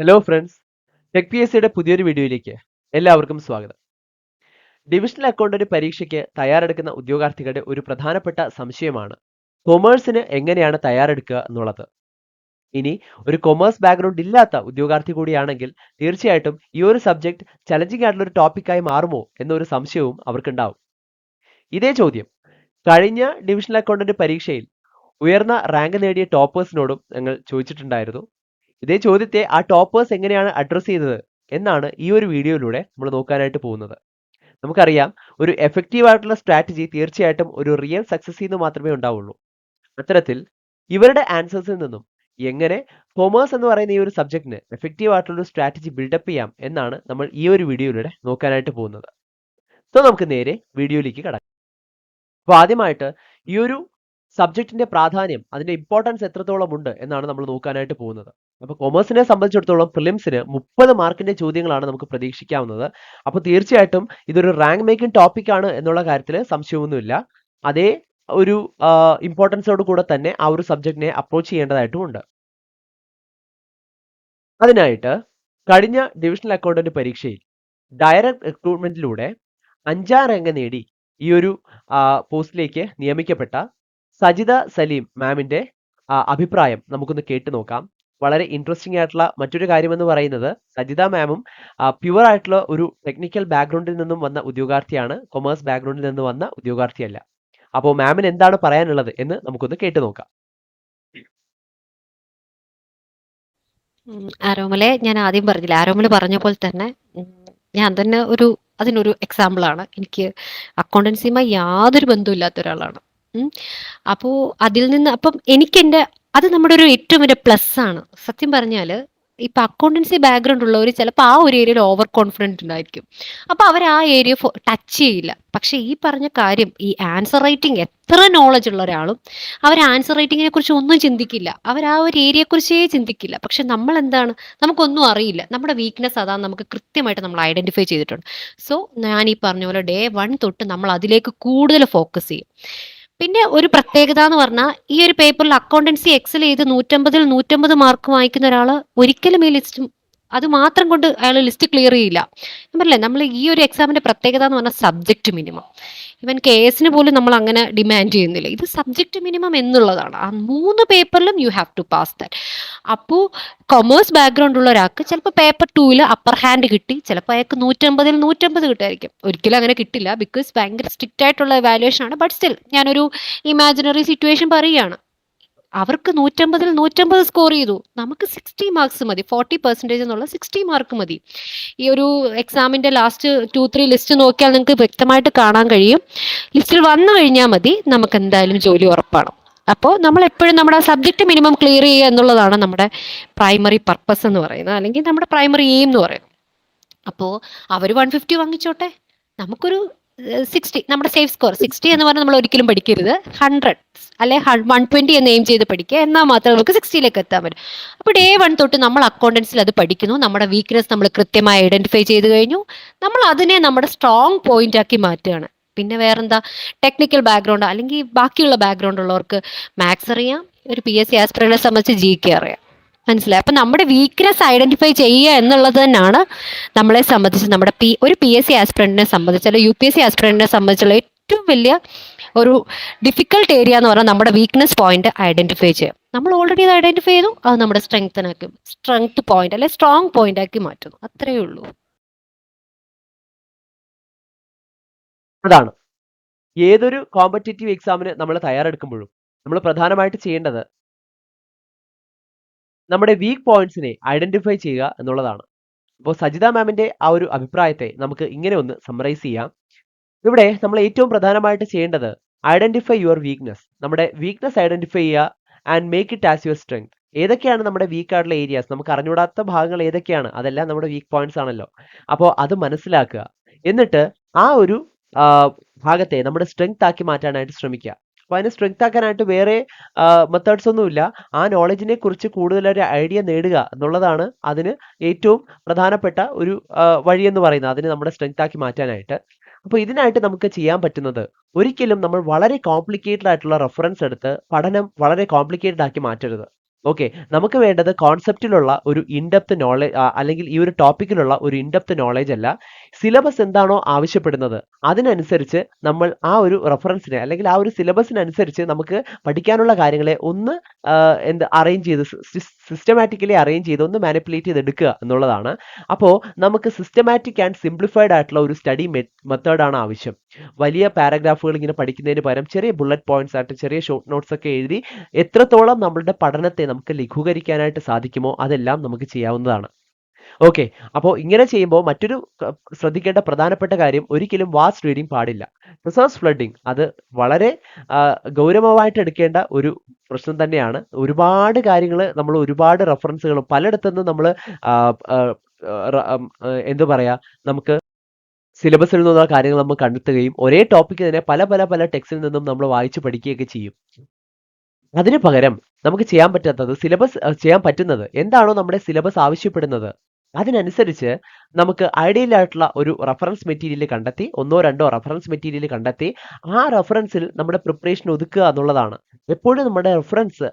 Hello friends tech P S സിയുടെ പുതിയൊരു വീഡിയോയിലേക്ക് എല്ലാവർക്കും സ്വാഗതം. ഡിവിഷണൽ അക്കൗണ്ടന്റ് പരീക്ഷയ്ക്ക് തയ്യാറെടുക്കുന്ന ഉദ്യോഗാർത്ഥികളുടെ ഒരു പ്രധാനപ്പെട്ട സംശയമാണ്. കൊമേഴ്സിന് എങ്ങനെയാണ് തയ്യാറെടുക്കുക എന്നുള്ളത്. ഇനി ഒരു കൊമേഴ്സ് ബാക്ക്ഗ്രൗണ്ട് ഇല്ലാത്ത ഉദ്യോഗാർത്ഥി കൂടിയാണെങ്കിൽ തീർച്ചയായിട്ടും ഈ ഒരു സബ്ജക്ട് ചലഞ്ചിങ് ആയിട്ടുള്ള ഒരു ടോപ്പിക്കായി മാറുമോ എന്നൊരു സംശയവും അവർക്കുണ്ടാവും. ഇതേ ചോദ്യം. കഴിഞ്ഞ ഡിവിഷണൽ അക്കൗണ്ടന്റ് പരീക്ഷയിൽ ഉയർന്ന റാങ്ക് നേടിയ ടോപ്പേഴ്സിനോടും ഞങ്ങൾ ചോദിച്ചിട്ടുണ്ടായിരുന്നു. ഇതേ ചോദ്യത്തെ ആ ടോപ്പേഴ്സ് എങ്ങനെയാണ് അഡ്രസ്സ് ചെയ്തത് എന്നാണ് ഈ ഒരു വീഡിയോയിലൂടെ നമ്മൾ നോക്കാനായിട്ട് പോകുന്നത്. നമുക്കറിയാം ഒരു എഫക്റ്റീവ് ആയിട്ടുള്ള സ്ട്രാറ്റജി തീർച്ചയായിട്ടും ഒരു റിയൽ സക്സസ് നിന്ന് മാത്രമേ ഉണ്ടാവുള്ളൂ. അത്തരത്തിൽ ഇവരുടെ ആൻസേഴ്സിൽ നിന്നും എങ്ങനെ കൊമേഴ്സ് എന്ന് പറയുന്ന ഈ ഒരു സബ്ജക്റ്റിന് എഫക്റ്റീവ് ആയിട്ടുള്ള ഒരു സ്ട്രാറ്റജി ബിൽഡപ്പ് ചെയ്യാം എന്നാണ് നമ്മൾ ഈ ഒരു വീഡിയോയിലൂടെ നോക്കാനായിട്ട് പോകുന്നത്. സോ നമുക്ക് നേരെ വീഡിയോയിലേക്ക് കടക്കാം. അപ്പോൾ ആദ്യമായിട്ട് ഈ ഒരു സബ്ജക്റ്റിന്റെ പ്രാധാന്യം അതിന്റെ ഇമ്പോർട്ടൻസ് എത്രത്തോളം ഉണ്ട് എന്നാണ് നമ്മൾ നോക്കാനായിട്ട് പോകുന്നത്. അപ്പൊ കൊമേഴ്സിനെ സംബന്ധിച്ചിടത്തോളം പ്രിലിംസിന് മുപ്പത് മാർക്കിന്റെ ചോദ്യങ്ങളാണ് നമുക്ക് പ്രതീക്ഷിക്കാവുന്നത്. അപ്പോൾ തീർച്ചയായിട്ടും ഇതൊരു റാങ്ക് മേക്കിംഗ് ടോപ്പിക് ആണ് എന്നുള്ള കാര്യത്തിൽ സംശയമൊന്നുമില്ല. അതേ ഒരു ഇമ്പോർട്ടൻസോട് കൂടെ തന്നെ ആ ഒരു സബ്ജക്റ്റിനെ അപ്രോച്ച് ചെയ്യേണ്ടതായിട്ടും ഉണ്ട് അതിനായിട്ട് കഴിഞ്ഞ ഡിവിഷണൽ അക്കൗണ്ടന്റ് പരീക്ഷയിൽ ഡയറക്ട് റിക്രൂട്ട്മെന്റിലൂടെ അഞ്ചാം റാങ്ക് നേടി ഈ ഒരു പോസ്റ്റിലേക്ക് നിയമിക്കപ്പെട്ട സജിത സലീം മാമിന്റെ അഭിപ്രായം നമുക്കൊന്ന് കേട്ടു നോക്കാം. വളരെ ഇൻട്രസ്റ്റിംഗ് ആയിട്ടുള്ള മറ്റൊരു കാര്യം എന്ന് പറയുന്നത് സജിത മാമും പ്യുവർ ആയിട്ടുള്ള ഒരു ടെക്നിക്കൽ ബാക്ക്ഗ്രൗണ്ടിൽ നിന്നും വന്ന ഉദ്യോഗാർത്ഥിയാണ് കൊമേഴ്സ് ബാക്ക്ഗ്രൗണ്ടിൽ നിന്ന് വന്ന ഉദ്യോഗാർത്ഥിയല്ല. അപ്പോൾ മാമിന് എന്താണ് പറയാനുള്ളത് എന്ന് നമുക്കൊന്ന് കേട്ടു നോക്കാം. ആരോമലെ ഞാൻ ആദ്യം പറഞ്ഞില്ല ആരോമൽ പറഞ്ഞ പോലെ തന്നെ ഞാൻ തന്നെ ഒരു അതിനൊരു എക്സാമ്പിൾ ആണ്. എനിക്ക് അക്കൗണ്ടൻസിയുമായി യാതൊരു ബന്ധമില്ലാത്ത ഒരാളാണ്. അപ്പോൾ അതിൽ നിന്ന് അപ്പം എനിക്ക് എന്റെ അത് നമ്മുടെ ഒരു ഏറ്റവും വലിയ പ്ലസ് ആണ്. സത്യം പറഞ്ഞാൽ ഇപ്പൊ അക്കൗണ്ടൻസി ബാക്ക്ഗ്രൗണ്ട് ഉള്ളവർ ചിലപ്പോൾ ആ ഒരു ഏരിയയിൽ ഓവർ കോൺഫിഡന്റ് ഉണ്ടായിരിക്കും. അപ്പോൾ അവർ ആ ഏരിയ ടച്ച് ചെയ്യില്ല. പക്ഷെ ഈ പറഞ്ഞ കാര്യം ഈ ആൻസർ റൈറ്റിംഗ് എത്ര നോളജ് ഉള്ള ഒരാളും അവർ ആൻസർ റൈറ്റിങ്ങിനെ കുറിച്ച് ഒന്നും ചിന്തിക്കില്ല. അവർ ആ ഒരു ഏരിയയെ കുറിച്ചേ ചിന്തിക്കില്ല. പക്ഷെ നമ്മൾ എന്താണ് നമുക്കൊന്നും അറിയില്ല. നമ്മുടെ വീക്ക്നെസ് അതാണ് നമുക്ക് കൃത്യമായിട്ട് നമ്മൾ ഐഡന്റിഫൈ ചെയ്തിട്ടുണ്ട്. സോ ഞാൻ ഈ പറഞ്ഞ പോലെ ഡേ വൺ തൊട്ട് നമ്മൾ അതിലേക്ക് കൂടുതൽ ഫോക്കസ് ചെയ്യും. പിന്നെ ഒരു പ്രത്യേകത എന്ന് പറഞ്ഞാൽ ഈ ഒരു പേപ്പറിൽ അക്കൗണ്ടൻസി എക്സൽ ചെയ്ത് നൂറ്റമ്പതിൽ നൂറ്റമ്പത് മാർക്ക് വാങ്ങിക്കുന്ന ഒരാൾ ഒരിക്കലും ഈ ലിസ്റ്റും അത് മാത്രം കൊണ്ട് അയാൾ ലിസ്റ്റ് ക്ലിയർ ചെയ്യില്ല. പറഞ്ഞില്ലേ നമ്മൾ ഈ ഒരു എക്സാമിന്റെ പ്രത്യേകത എന്ന് പറഞ്ഞാൽ സബ്ജക്റ്റ് മിനിമം ഇവൻ കേസിന് പോലും നമ്മൾ അങ്ങനെ ഡിമാൻഡ് ചെയ്യുന്നില്ല. ഇത് സബ്ജക്റ്റ് മിനിമം എന്നുള്ളതാണ്. ആ മൂന്ന് പേപ്പറിലും you have to pass that അപ്പോൾ കൊമേഴ്സ് ബാക്ക്ഗ്രൗണ്ട് ഉള്ള ഒരാൾക്ക് ചിലപ്പോൾ പേപ്പർ ടൂവിൽ അപ്പർ ഹാൻഡ് കിട്ടി. ചിലപ്പോൾ അയാൾക്ക് നൂറ്റമ്പതിൽ നൂറ്റമ്പത് കിട്ടുമായിരിക്കും ഒരിക്കലും അങ്ങനെ കിട്ടില്ല. ബിക്കോസ് ഭയങ്കര സ്ട്രിക്റ്റ് ആയിട്ടുള്ള വാല്യുവേഷൻ ആണ്. ബട്ട് സ്റ്റിൽ ഞാനൊരു ഇമാജിനറി സിറ്റുവേഷൻ പറയുകയാണ്. അവർക്ക് നൂറ്റമ്പതിൽ നൂറ്റമ്പത് സ്കോർ ചെയ്തു. നമുക്ക് സിക്സ്റ്റി മാർക്സ് മതി. ഫോർട്ടി പെർസെന്റേജ് എന്നുള്ള സിക്സ്റ്റി മാർക്ക് മതി. ഈ ഒരു എക്സാമിന്റെ ലാസ്റ്റ് ടു ത്രീ ലിസ്റ്റ് നോക്കിയാൽ നിങ്ങൾക്ക് വ്യക്തമായിട്ട് കാണാൻ കഴിയും. ലിസ്റ്റിൽ വന്നു കഴിഞ്ഞാൽ മതി. നമുക്ക് എന്തായാലും ജോലി ഉറപ്പാണ്. അപ്പോൾ നമ്മൾ എപ്പോഴും നമ്മുടെ സബ്ജക്റ്റ് മിനിമം ക്ലിയർ ചെയ്യുക എന്നുള്ളതാണ് നമ്മുടെ പ്രൈമറി പർപ്പസ് എന്ന് പറയുന്നത്. അല്ലെങ്കിൽ നമ്മുടെ പ്രൈമറി എയിം എന്ന് പറയുന്നത്. അപ്പോൾ അവർ വൺ ഫിഫ്റ്റി വാങ്ങിച്ചോട്ടെ. നമുക്കൊരു സിക്സ്റ്റി നമ്മുടെ സേഫ് സ്കോർ. സിക്സ്റ്റി എന്ന് പറഞ്ഞാൽ നമ്മൾ ഒരിക്കലും പഠിക്കരുത്. ഹൺഡ്രഡ് അല്ലെ വൺ ട്വന്റി എന്ന് എയിം ചെയ്ത് പഠിക്കുക. എന്നാൽ മാത്രമേ നമുക്ക് സിക്സ്റ്റിയിലേക്ക് എത്താൻ പറ്റും. അപ്പോൾ ഡേ വൺ തൊട്ട് നമ്മൾ അക്കൗണ്ടൻസിൽ അത് പഠിക്കുന്നു. നമ്മുടെ വീക്ക്നെസ് നമ്മൾ കൃത്യമായി ഐഡന്റിഫൈ ചെയ്ത് കഴിഞ്ഞു. നമ്മൾ അതിനെ നമ്മുടെ സ്ട്രോങ് പോയിന്റ് ആക്കി മാറ്റുകയാണ്. പിന്നെ വേറെന്താ? ടെക്നിക്കൽ ബാക്ക്ഗ്രൗണ്ട് അല്ലെങ്കിൽ ബാക്കിയുള്ള ബാക്ക്ഗ്രൗണ്ട് ഉള്ളവർക്ക് മാത്സ് അറിയാം. ഒരു പി എസ് സി ആസ്പിറനെ സംബന്ധിച്ച് ജി കെ അറിയാം. മനസ്സിലായി? അപ്പൊ നമ്മുടെ വീക്ക്നെസ് ഐഡന്റിഫൈ ചെയ്യുക എന്നുള്ളത് തന്നെയാണ് നമ്മളെ സംബന്ധിച്ച് നമ്മുടെ പി ഒരു പി എസ് സി ആസ്പിറന്റിനെ സംബന്ധിച്ച് അല്ലെങ്കിൽ യു പി എസ് സി ആസ്പിറന്റിനെ സംബന്ധിച്ചുള്ള ഏറ്റവും വലിയ ഒരു ഡിഫിക്കൽട്ട് ഏരിയ എന്ന് പറഞ്ഞാൽ നമ്മുടെ വീക്ക്നെസ് പോയിന്റ് ഐഡന്റിഫൈ ചെയ്യുക. നമ്മൾ ഓൾറെഡി അത് ഐഡന്റിഫൈ ചെയ്തു. അത് നമ്മുടെ സ്ട്രെങ്തനാക്കി സ്ട്രെങ്ത് പോയിന്റ് അല്ലെ സ്ട്രോങ് പോയിന്റ് ആക്കി മാറ്റുന്നു. അത്രയേ ഉള്ളൂ. അതാണ്. ഏതൊരു കോമ്പറ്റേറ്റീവ് എക്സാമിന് നമ്മൾ തയ്യാറെടുക്കുമ്പോഴും നമ്മൾ പ്രധാനമായിട്ട് ചെയ്യേണ്ടത് നമ്മുടെ വീക്ക് പോയിന്റ്സിനെ ഐഡന്റിഫൈ ചെയ്യുക എന്നുള്ളതാണ്. അപ്പോൾ സജിത മാമിന്റെ ആ ഒരു അഭിപ്രായത്തെ നമുക്ക് ഇങ്ങനെ ഒന്ന് സമ്മറൈസ് ചെയ്യാം. ഇവിടെ നമ്മൾ ഏറ്റവും പ്രധാനമായിട്ട് ചെയ്യേണ്ടത് ഐഡന്റിഫൈ യുവർ വീക്ക്നെസ് നമ്മുടെ വീക്ക്നെസ് ഐഡന്റിഫൈ ചെയ്യുക and make it as your strength ഏതൊക്കെയാണ് നമ്മുടെ വീക്ക് ആയിട്ടുള്ള ഏരിയാസ് നമുക്ക് അറിഞ്ഞൂടാത്ത ഭാഗങ്ങൾ ഏതൊക്കെയാണ്? അതെല്ലാം നമ്മുടെ വീക്ക് പോയിന്റ്സ് ആണല്ലോ. അപ്പോൾ അത് മനസ്സിലാക്കുക. എന്നിട്ട് ആ ഒരു ഭാഗത്തെ നമ്മുടെ സ്ട്രെങ്ത് ആക്കി മാറ്റാനായിട്ട് ശ്രമിക്കുക. അപ്പോൾ സ്ട്രെങ്ത് ആക്കാനായിട്ട് വേറെ മെത്തേഡ്സ് ഒന്നുമില്ല ആ നോളജിനെ കുറിച്ച് കൂടുതൽ ഒരു ഐഡിയ നേടുക എന്നുള്ളതാണ് അതിന് ഏറ്റവും പ്രധാനപ്പെട്ട ഒരു വഴി എന്ന് പറയുന്നത്. അതിന് നമ്മുടെ സ്ട്രെങ്ത് ആക്കി മാറ്റാനായിട്ട്. അപ്പോൾ ഇതിനായിട്ട് നമുക്ക് ചെയ്യാൻ പറ്റുന്നത് ഒരിക്കലും നമ്മൾ വളരെ കോംപ്ലിക്കേറ്റഡ് ആയിട്ടുള്ള റെഫറൻസ് എടുത്ത് പഠനം വളരെ കോംപ്ലിക്കേറ്റഡ് ആക്കി മാറ്റരുത്. ഓക്കെ നമുക്ക് വേണ്ടത് കോൺസെപ്റ്റിലുള്ള ഒരു ഇൻഡെപ്ത് നോളജ് അല്ലെങ്കിൽ ഈ ഒരു ടോപ്പിക്കിലുള്ള ഒരു ഇൻഡെപ്ത് നോളജ് അല്ല. സിലബസ് എന്താണോ ആവശ്യപ്പെടുന്നത് അതിനനുസരിച്ച് നമ്മൾ ആ ഒരു റെഫറൻസിനെ അല്ലെങ്കിൽ ആ ഒരു സിലബസിനനുസരിച്ച് നമുക്ക് പഠിക്കാനുള്ള കാര്യങ്ങളെ ഒന്ന് എന്ത് അറേഞ്ച് ചെയ്ത് സിസ്റ്റമാറ്റിക്കലി അറേഞ്ച് ചെയ്ത് ഒന്ന് മാനിപ്പുലേറ്റ് ചെയ്ത് എടുക്കുക എന്നുള്ളതാണ്. അപ്പോൾ നമുക്ക് സിസ്റ്റമാറ്റിക് ആൻഡ് സിംപ്ലിഫൈഡ് ആയിട്ടുള്ള ഒരു സ്റ്റഡി മെത്തേഡാണ് ആവശ്യം. വലിയ പാരഗ്രാഫുകൾ ഇങ്ങനെ പഠിക്കുന്നതിന് പകരം ചെറിയ ബുള്ളറ്റ് പോയിന്റ്സ് ആയിട്ട് ചെറിയ ഷോർട്ട് നോട്ട്സ് ഒക്കെ എഴുതി എത്രത്തോളം നമ്മളുടെ പഠനത്തെ നമുക്ക് ലഘൂകരിക്കാനായിട്ട് സാധിക്കുമോ? അതെല്ലാം നമുക്ക് ചെയ്യാവുന്നതാണ്. ഓക്കെ. അപ്പോൾ ഇങ്ങനെ ചെയ്യുമ്പോൾ മറ്റൊരു ശ്രദ്ധിക്കേണ്ട പ്രധാനപ്പെട്ട കാര്യം ഒരിക്കലും വാസ് റീഡിംഗ് പാടില്ല. റിസോഴ്സ് ഫ്ലഡിങ് അത് വളരെ ഗൗരവമായിട്ട് എടുക്കേണ്ട ഒരു പ്രശ്നം തന്നെയാണ്. ഒരുപാട് കാര്യങ്ങൾ നമ്മൾ ഒരുപാട് റെഫറൻസുകളും പലയിടത്തുനിന്ന് നമ്മൾ എന്തു പറയാ നമുക്ക് സിലബസിൽ നിന്നുള്ള കാര്യങ്ങൾ നമ്മൾ കണ്ടെത്തുകയും ഒരേ ടോപ്പിക്ക് തന്നെ പല പല പല ടെക്സ്റ്റിൽ നിന്നും നമ്മൾ വായിച്ചു പഠിക്കുകയൊക്കെ ചെയ്യും. അതിന് പകരം നമുക്ക് ചെയ്യാൻ പറ്റാത്തത് സിലബസ് ചെയ്യാൻ പറ്റുന്നത് എന്താണോ നമ്മുടെ സിലബസ് ആവശ്യപ്പെടുന്നത്. അതിനനുസരിച്ച് നമുക്ക് ഐഡിയൽ ആയിട്ടുള്ള ഒരു റഫറൻസ് മെറ്റീരിയൽ കണ്ടെത്തി ഒന്നോ രണ്ടോ റഫറൻസ് മെറ്റീരിയൽ കണ്ടെത്തി ആ റഫറൻസിൽ നമ്മുടെ പ്രിപ്പറേഷൻ ഒതുക്കുക എന്നുള്ളതാണ്. എപ്പോഴും നമ്മുടെ റെഫറൻസ്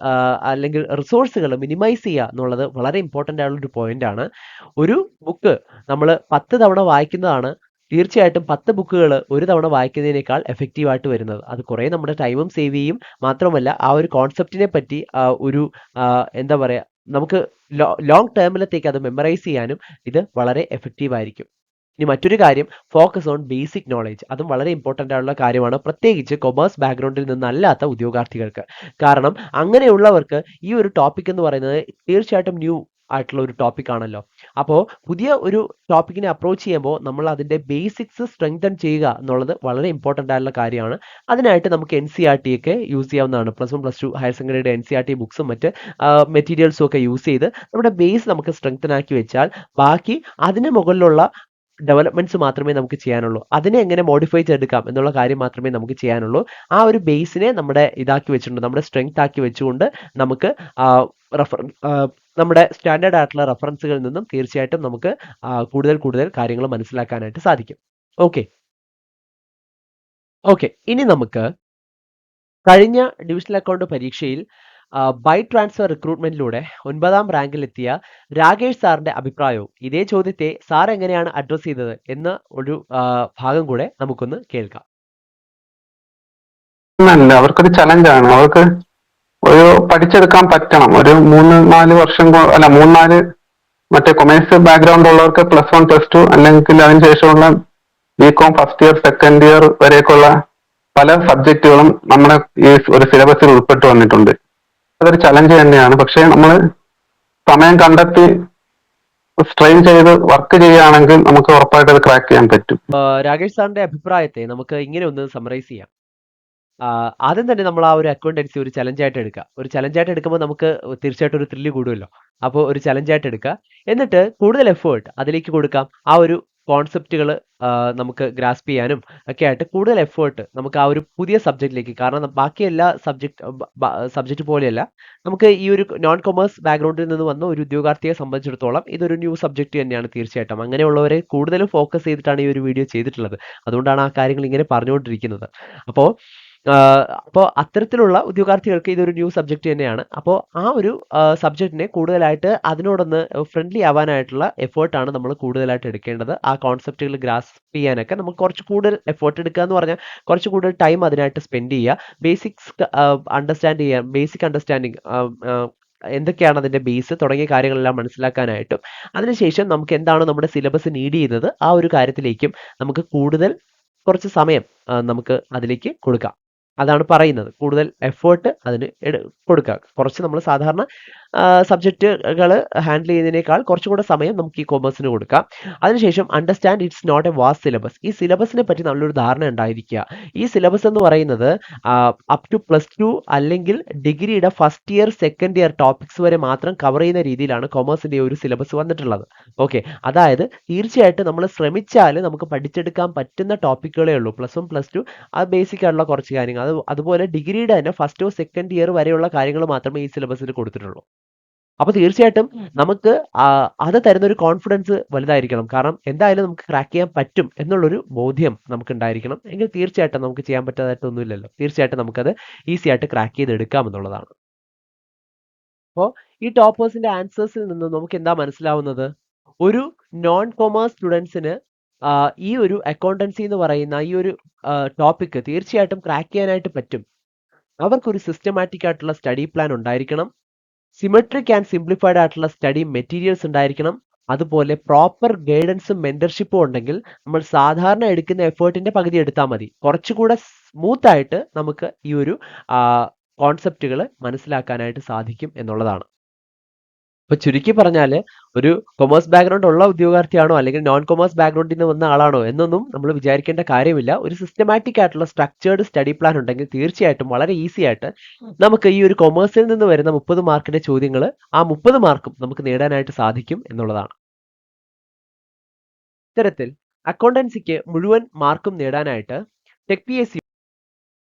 അല്ലെങ്കിൽ റിസോഴ്സുകൾ മിനിമൈസ് ചെയ്യുക എന്നുള്ളത് വളരെ ഇമ്പോർട്ടന്റ് ആയിട്ടുള്ള ഒരു പോയിന്റ് ആണ്. ഒരു ബുക്ക് നമ്മൾ പത്ത് തവണ വായിക്കുന്നതാണ് തീർച്ചയായിട്ടും പത്ത് ബുക്കുകൾ ഒരു തവണ വായിക്കുന്നതിനേക്കാൾ എഫക്റ്റീവ് ആയിട്ട് വരുന്നത്. അത് കുറേ നമ്മുടെ ടൈമും സേവ് ചെയ്യും. മാത്രമല്ല ആ ഒരു കോൺസെപ്റ്റിനെ പറ്റി ഒരു എന്താ പറയുക നമുക്ക് ലോങ് ടേമിലത്തേക്ക് അത് മെമ്മറൈസ് ചെയ്യാനും ഇത് വളരെ എഫക്റ്റീവ് ആയിരിക്കും. ഇനി മറ്റൊരു കാര്യം ഫോക്കസ് ഓൺ ബേസിക് നോളേജ് അതും വളരെ ഇമ്പോർട്ടന്റ് ആയിട്ടുള്ള കാര്യമാണ്. പ്രത്യേകിച്ച് കൊമേഴ്സ് ബാക്ക്ഗ്രൗണ്ടിൽ നിന്നല്ലാത്ത ഉദ്യോഗാർത്ഥികൾക്ക്. കാരണം അങ്ങനെയുള്ളവർക്ക് ഈ ഒരു ടോപ്പിക് എന്ന് പറയുന്നത് തീർച്ചയായിട്ടും ന്യൂ ആയിട്ടുള്ള ഒരു ടോപ്പിക് ആണല്ലോ. അപ്പോൾ പുതിയ ഒരു ടോപ്പിക്കിനെ അപ്രോച്ച് ചെയ്യുമ്പോൾ നമ്മൾ അതിന്റെ ബേസിക്സ് സ്ട്രെങ്തൻ ചെയ്യുക എന്നുള്ളത് വളരെ ഇമ്പോർട്ടന്റ് ആയിട്ടുള്ള കാര്യമാണ്. അതിനായിട്ട് നമുക്ക് എൻ സി ആർ ടി ഒക്കെ യൂസ് ചെയ്യാവുന്നതാണ്. Plus one plus two higher സെക്കൻഡറിയുടെ N C R T ബുക്സും മറ്റ് മെറ്റീരിയൽസും ഒക്കെ യൂസ് ചെയ്ത് നമ്മുടെ ബേസ് നമുക്ക് സ്ട്രെങ്തൻ ആക്കി വെച്ചാൽ ബാക്കി അതിന് മുകളിലുള്ള ഡെവലപ്മെന്റ്സ് മാത്രമേ നമുക്ക് ചെയ്യാനുള്ളൂ. അതിനെ എങ്ങനെ മോഡിഫൈ ചെയ്തെടുക്കാം എന്നുള്ള കാര്യം മാത്രമേ നമുക്ക് ചെയ്യാനുള്ളൂ. ആ ഒരു ബേസിനെ നമ്മുടെ ഇതാക്കി വെച്ചിട്ടുണ്ട്. നമ്മുടെ സ്ട്രെങ്ത് ആക്കി വെച്ചുകൊണ്ട് നമുക്ക് റെഫർ നമ്മുടെ സ്റ്റാൻഡേർഡ് ആയിട്ടുള്ള റെഫറൻസുകളിൽ നിന്നും തീർച്ചയായിട്ടും നമുക്ക് കൂടുതൽ കൂടുതൽ കാര്യങ്ങൾ മനസ്സിലാക്കാനായിട്ട് സാധിക്കും. ഓക്കെ ഓക്കെ ഇനി നമുക്ക് കഴിഞ്ഞ ഡിവിഷണൽ അക്കൗണ്ട് പരീക്ഷയിൽ ബൈ ട്രാൻസ്ഫർ റിക്രൂട്ട്മെന്റിലൂടെ ഒൻപതാം റാങ്കിലെത്തിയ രാകേഷ് സാറിന്റെ അഭിപ്രായവും ഇതേ ചോദ്യത്തെ സാർ എങ്ങനെയാണ് അഡ്രസ് ചെയ്തത് എന്ന ഒരു ഭാഗം കൂടെ നമുക്കൊന്ന് കേൾക്കാം. അവർക്കൊരു ചലഞ്ചാണ് അവർക്ക് ഒരു പഠിച്ചെടുക്കാൻ പറ്റണം. ഒരു മൂന്ന് നാല് വർഷം അല്ല മൂന്ന് നാല് മറ്റേ കൊമേഴ്സ് ബാക്ക്ഗ്രൗണ്ട് ഉള്ളവർക്ക് പ്ലസ് വൺ പ്ലസ് ടു അല്ലെങ്കിൽ അതിനുശേഷമുള്ള B com first year second year വരെയൊക്കെയുള്ള പല സബ്ജക്റ്റുകളും നമ്മുടെ ഈ ഒരു സിലബസിൽ ഉൾപ്പെട്ടു വന്നിട്ടുണ്ട്. അതൊരു ചലഞ്ച് തന്നെയാണ്. പക്ഷേ നമ്മൾ സമയം കണ്ടെത്തി സ്ട്രെയിൻ ചെയ്ത് വർക്ക് ചെയ്യുകയാണെങ്കിൽ നമുക്ക് ഉറപ്പായിട്ട് അത് ക്രാക്ക് ചെയ്യാൻ പറ്റും. രാകേഷ് സാറിന്റെ അഭിപ്രായത്തെ നമുക്ക് ഇങ്ങനെ ഒന്ന് സമറൈസ് ചെയ്യാം. ആദ്യം തന്നെ നമ്മൾ ആ ഒരു അക്കൗണ്ടൻസി ഒരു ചലഞ്ച് ആയിട്ട് എടുക്കുക. ഒരു ചലഞ്ച് ആയിട്ട് എടുക്കുമ്പോൾ നമുക്ക് തീർച്ചയായിട്ടും ഒരു ത്രില്ല് കൂടുമല്ലോ. അപ്പോൾ ഒരു ചലഞ്ച് ആയിട്ട് എടുക്കുക. എന്നിട്ട് കൂടുതൽ എഫേർട്ട് അതിലേക്ക് കൊടുക്കാം. ആ ഒരു കോൺസെപ്റ്റുകൾ നമുക്ക് ഗ്രാസ്പ് ചെയ്യാനും ഒക്കെ ആയിട്ട് കൂടുതൽ എഫേർട്ട് നമുക്ക് ആ ഒരു പുതിയ സബ്ജക്റ്റിലേക്ക് കാരണം ബാക്കി എല്ലാ സബ്ജക്ട് സബ്ജക്റ്റ് പോലെയല്ല. നമുക്ക് ഈ ഒരു നോൺ കൊമേഴ്സ് ബാക്ക്ഗ്രൗണ്ടിൽ നിന്ന് വന്ന ഒരു ഉദ്യോഗാർത്ഥിയെ സംബന്ധിച്ചിടത്തോളം ഇതൊരു ന്യൂ സബ്ജക്റ്റ് തന്നെയാണ് തീർച്ചയായിട്ടും. അങ്ങനെയുള്ളവരെ കൂടുതൽ ഫോക്കസ് ചെയ്തിട്ടാണ് ഈ ഒരു വീഡിയോ ചെയ്തിട്ടുള്ളത്. അതുകൊണ്ടാണ് ആ കാര്യങ്ങൾ ഇങ്ങനെ പറഞ്ഞുകൊണ്ടിരിക്കുന്നത്. അപ്പോൾ അപ്പോൾ അത്തരത്തിലുള്ള ഉദ്യോഗാർത്ഥികൾക്ക് ഇതൊരു ന്യൂ സബ്ജക്റ്റ് തന്നെയാണ്. അപ്പോൾ ആ ഒരു സബ്ജക്റ്റിനെ കൂടുതലായിട്ട് അതിനോടൊന്ന് ഫ്രണ്ട്ലി ആവാനായിട്ടുള്ള എഫേർട്ടാണ് നമ്മൾ കൂടുതലായിട്ട് എടുക്കേണ്ടത്. ആ കോൺസെപ്റ്റുകൾ ഗ്രാസ്പ് ചെയ്യാനൊക്കെ നമുക്ക് കുറച്ച് കൂടുതൽ എഫേർട്ട് എടുക്കുക എന്ന് പറഞ്ഞാൽ കുറച്ച് കൂടുതൽ ടൈം അതിനായിട്ട് സ്പെൻഡ് ചെയ്യുക. ബേസിക്സ് അണ്ടർസ്റ്റാൻഡ് ചെയ്യാൻ ബേസിക് അണ്ടർസ്റ്റാൻഡിങ് എന്തൊക്കെയാണ് അതിന്റെ ബേസ് തുടങ്ങിയ കാര്യങ്ങളെല്ലാം മനസ്സിലാക്കാനായിട്ടും. അതിനുശേഷം നമുക്ക് എന്താണ് നമ്മുടെ സിലബസ് നീഡ് ചെയ്യുന്നത്? ആ ഒരു കാര്യത്തിലേക്കും നമുക്ക് കൂടുതൽ കുറച്ച് സമയം നമുക്ക് അതിലേക്ക് കൊടുക്കാം. അതാണ് പറയുന്നത്. കൂടുതൽ എഫേർട്ട് അതിന് കൊടുക്കുക. കുറച്ച് നമ്മൾ സാധാരണ സബ്ജക്റ്റുകൾ ഹാൻഡിൽ ചെയ്യുന്നതിനേക്കാൾ കുറച്ചുകൂടെ സമയം നമുക്ക് ഈ കോമേഴ്സിന് കൊടുക്കാം. അതിനുശേഷം understand it's not a vast syllabus ഈ സിലബസിനെ പറ്റി നല്ലൊരു ധാരണ ഉണ്ടായിരിക്കുക. ഈ സിലബസ് എന്ന് പറയുന്നത് അപ് ടു പ്ലസ് ടു അല്ലെങ്കിൽ ഡിഗ്രിയുടെ first year second year topics വരെ മാത്രം കവർ ചെയ്യുന്ന രീതിയിലാണ് കൊമേഴ്സിന്റെ ഒരു സിലബസ് വന്നിട്ടുള്ളത്. ഓക്കെ അതായത് തീർച്ചയായിട്ടും നമ്മൾ ശ്രമിച്ചാൽ നമുക്ക് പഠിച്ചെടുക്കാൻ പറ്റുന്ന ടോപ്പിക്കുകളേ ഉള്ളൂ. പ്ലസ് വൺ പ്ലസ് ടു ആ ബേസിക് ആയിട്ടുള്ള കുറച്ച് കാര്യങ്ങൾ. അത് അതുപോലെ ഡിഗ്രിയുടെ തന്നെ ഫസ്റ്റോ സെക്കൻഡ് ഇയർ വരെയുള്ള കാര്യങ്ങൾ മാത്രമേ ഈ സിലബസിൽ കൊടുത്തിട്ടുള്ളൂ. അപ്പോൾ തീർച്ചയായിട്ടും നമുക്ക് അത് തരുന്ന ഒരു കോൺഫിഡൻസ് വലുതായിരിക്കണം. കാരണം എന്തായാലും നമുക്ക് ക്രാക്ക് ചെയ്യാൻ പറ്റും എന്നുള്ളൊരു ബോധ്യം നമുക്ക് ഉണ്ടായിരിക്കണം എങ്കിൽ തീർച്ചയായിട്ടും നമുക്ക് ചെയ്യാൻ പറ്റാതായിട്ടൊന്നുമില്ലല്ലോ. തീർച്ചയായിട്ടും നമുക്കത് ഈസി ആയിട്ട് ക്രാക്ക് ചെയ്തെടുക്കാം എന്നുള്ളതാണ്. അപ്പോൾ ഈ ടോപ്പേഴ്സിന്റെ ആൻസേഴ്സിൽ നിന്ന് നമുക്ക് എന്താ മനസ്സിലാവുന്നത്? ഒരു നോൺ കൊമേഴ്സ് സ്റ്റുഡൻസിന് ഈ ഒരു അക്കൗണ്ടൻസി എന്ന് പറയുന്ന ഈ ഒരു ടോപ്പിക്ക് തീർച്ചയായിട്ടും ക്രാക്ക് ചെയ്യാനായിട്ട് പറ്റും. അവർക്കൊരു സിസ്റ്റമാറ്റിക് ആയിട്ടുള്ള സ്റ്റഡി പ്ലാൻ ഉണ്ടായിരിക്കണം. സിമെട്രിക് ആൻഡ് സിംപ്ലിഫൈഡ് ആയിട്ടുള്ള സ്റ്റഡി മെറ്റീരിയൽസ് ഉണ്ടായിരിക്കണം. അതുപോലെ പ്രോപ്പർ ഗൈഡൻസും മെന്റർഷിപ്പും ഉണ്ടെങ്കിൽ നമ്മൾ സാധാരണ എടുക്കുന്ന എഫേർട്ടിന്റെ പകുതി എടുത്താൽ മതി. കുറച്ചുകൂടെ സ്മൂത്ത് ആയിട്ട് നമുക്ക് ഈ ഒരു കോൺസെപ്റ്റുകൾ മനസ്സിലാക്കാനായിട്ട് സാധിക്കും എന്നുള്ളതാണ്. ഇപ്പൊ ചുരുക്കി പറഞ്ഞാൽ ഒരു കൊമേഴ്സ് ബാക്ക്ഗ്രൗണ്ട് ഉള്ള ഉദ്യോഗാർത്ഥിയാണോ അല്ലെങ്കിൽ നോൺ കൊമേഴ്സ് ബാക്ക്ഗ്രൗണ്ടിൽ നിന്ന് വന്ന ആളാണോ എന്നൊന്നും നമ്മൾ വിചാരിക്കേണ്ട കാര്യമില്ല. ഒരു സിസ്റ്റമാറ്റിക് ആയിട്ടുള്ള സ്ട്രക്ചേർഡ് സ്റ്റഡി പ്ലാൻ ഉണ്ടെങ്കിൽ തീർച്ചയായിട്ടും വളരെ ഈസി ആയിട്ട് നമുക്ക് ഈ ഒരു കൊമേഴ്സിൽ നിന്ന് വരുന്ന മുപ്പത് മാർക്കിന്റെ ചോദ്യങ്ങൾ ആ മുപ്പത് മാർക്കും നമുക്ക് നേടാനായിട്ട് സാധിക്കും എന്നുള്ളതാണ്. ഇത്തരത്തിൽ അക്കൗണ്ടൻസിക്ക് മുഴുവൻ മാർക്കും നേടാനായിട്ട് tech P S C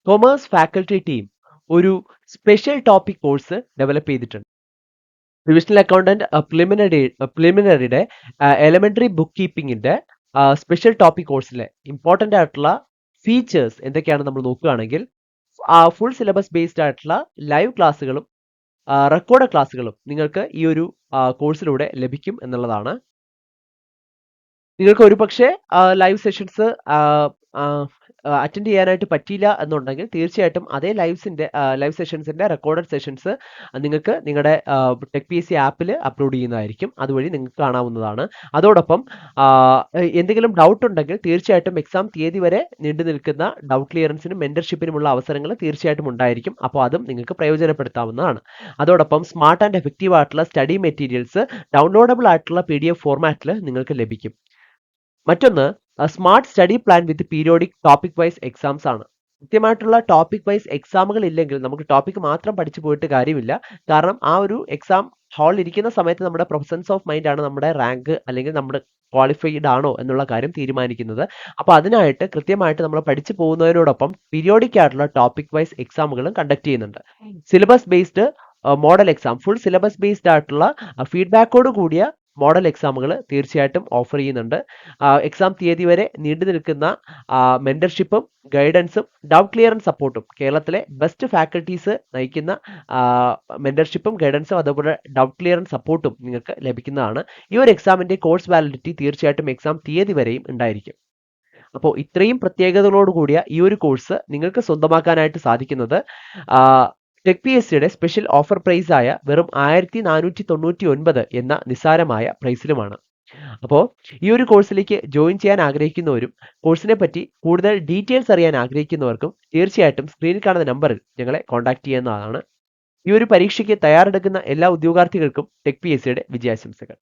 commerce faculty team ഒരു സ്പെഷ്യൽ ടോപ്പിക് കോഴ്സ് ഡെവലപ്പ് ചെയ്തിട്ടുണ്ട്. ഡിവിഷണൽ അക്കൗണ്ടന്റ് പ്രിലിമിനറി പ്രിലിമിനറിയുടെ എലമെന്ററി ബുക്ക് കീപ്പിംഗിന്റെ സ്പെഷ്യൽ ടോപ്പിക് കോഴ്സിലെ ഇമ്പോർട്ടന്റ് ആയിട്ടുള്ള ഫീച്ചേഴ്സ് എന്തൊക്കെയാണ് നമ്മൾ നോക്കുകയാണെങ്കിൽ ഫുൾ സിലബസ് ബേസ്ഡ് ആയിട്ടുള്ള ലൈവ് ക്ലാസ്സുകളും റെക്കോർഡ് ക്ലാസ്സുകളും നിങ്ങൾക്ക് ഈ ഒരു കോഴ്സിലൂടെ ലഭിക്കും എന്നുള്ളതാണ്. നിങ്ങൾക്ക് ഒരുപക്ഷെ ലൈവ് സെഷൻസ് അറ്റൻഡ് ചെയ്യാനായിട്ട് പറ്റിയില്ല എന്നുണ്ടെങ്കിൽ തീർച്ചയായിട്ടും അതേ ലൈവ്സിന്റെ ലൈവ് സെഷൻസിന്റെ റെക്കോർഡഡ് സെഷൻസ് നിങ്ങൾക്ക് നിങ്ങളുടെ ടെക് പി എസ് സി ആപ്പിൽ അപ്ലോഡ് ചെയ്യുന്നതായിരിക്കും. അതുവഴി നിങ്ങൾക്ക് കാണാവുന്നതാണ്. അതോടൊപ്പം എന്തെങ്കിലും ഡൗട്ട് ഉണ്ടെങ്കിൽ തീർച്ചയായിട്ടും എക്സാം തീയതി വരെ നീണ്ടു നിൽക്കുന്ന ഡൗട്ട് ക്ലിയറൻസിനും മെന്റർഷിപ്പിനുമുള്ള അവസരങ്ങൾ തീർച്ചയായിട്ടും ഉണ്ടായിരിക്കും. അപ്പോൾ അതും നിങ്ങൾക്ക് പ്രയോജനപ്പെടുത്താവുന്നതാണ്. അതോടൊപ്പം സ്മാർട്ട് ആൻഡ് എഫക്റ്റീവ് ആയിട്ടുള്ള സ്റ്റഡി മെറ്റീരിയൽസ് ഡൗൺലോഡബിൾ ആയിട്ടുള്ള പി ഡി എഫ് ഫോർമാറ്റിൽ നിങ്ങൾക്ക് ലഭിക്കും. മറ്റൊന്ന് smart study plan with periodic topic wise exams ആണ്. കൃത്യമായിട്ടുള്ള ടോപ്പിക് വൈസ് എക്സാമുകൾ ഇല്ലെങ്കിൽ നമുക്ക് ടോപ്പിക് മാത്രം പഠിച്ചു പോയിട്ട് കാര്യമില്ല. കാരണം ആ ഒരു എക്സാം ഹാളിൽ ഇരിക്കുന്ന സമയത്ത് നമ്മുടെ പ്രൊഫസൻസ് ഓഫ് മൈൻഡ് ആണ് നമ്മുടെ റാങ്ക് അല്ലെങ്കിൽ നമ്മുടെ ക്വാളിഫൈഡ് ആണോ എന്നുള്ള കാര്യം തീരുമാനിക്കുന്നത്. അപ്പോൾ അതിനായിട്ട് കൃത്യമായിട്ട് നമ്മൾ പഠിച്ചു പോകുന്നതിനോടൊപ്പം പീരിയോഡിക് ആയിട്ടുള്ള ടോപ്പിക് വൈസ് എക്സാമുകളും കണ്ടക്ട് ചെയ്യുന്നുണ്ട്. Syllabus based model exam full syllabus based ആയിട്ടുള്ള ഫീഡ്ബാക്കോട് കൂടിയ മോഡൽ എക്സാമുകൾ തീർച്ചയായിട്ടും ഓഫർ ചെയ്യുന്നുണ്ട്. എക്സാം തീയതി വരെ നീണ്ടു നിൽക്കുന്ന മെന്റർഷിപ്പും ഗൈഡൻസും ഡൗട്ട് ക്ലിയറൻസ് സപ്പോർട്ടും കേരളത്തിലെ ബെസ്റ്റ് ഫാക്കൽറ്റീസ് നയിക്കുന്ന മെന്റർഷിപ്പും ഗൈഡൻസും അതുപോലെ ഡൗട്ട് ക്ലിയറൻസ് സപ്പോർട്ടും നിങ്ങൾക്ക് ലഭിക്കുന്നതാണ്. ഈ ഒരു എക്സാമിന്റെ കോഴ്സ് വാലിഡിറ്റി തീർച്ചയായിട്ടും എക്സാം തീയതി വരെയും ഉണ്ടായിരിക്കും. അപ്പോൾ ഇത്രയും പ്രത്യേകതകളോടുകൂടിയ ഈ ഒരു കോഴ്സ് നിങ്ങൾക്ക് സ്വന്തമാക്കാനായിട്ട് സാധിക്കുന്നത് ടെക് പി എസ് സിയുടെ സ്പെഷ്യൽ ഓഫർ പ്രൈസ് ആയ വെറും ആയിരത്തി നാനൂറ്റി തൊണ്ണൂറ്റി ഒൻപത് എന്ന നിസ്സാരമായ പ്രൈസിലുമാണ് അപ്പോൾ ഈ ഒരു കോഴ്സിലേക്ക് ജോയിൻ ചെയ്യാൻ ആഗ്രഹിക്കുന്നവരും കോഴ്സിനെ പറ്റി കൂടുതൽ ഡീറ്റെയിൽസ് അറിയാൻ ആഗ്രഹിക്കുന്നവർക്കും തീർച്ചയായിട്ടും സ്ക്രീനിൽ കാണുന്ന നമ്പറിൽ ഞങ്ങളെ കോൺടാക്ട് ചെയ്യുന്നതാണ്. ഈ ഒരു പരീക്ഷയ്ക്ക് തയ്യാറെടുക്കുന്ന എല്ലാ ഉദ്യോഗാർത്ഥികൾക്കും ടെക് പി എസ് സിയുടെ വിജയാശംസകൾ.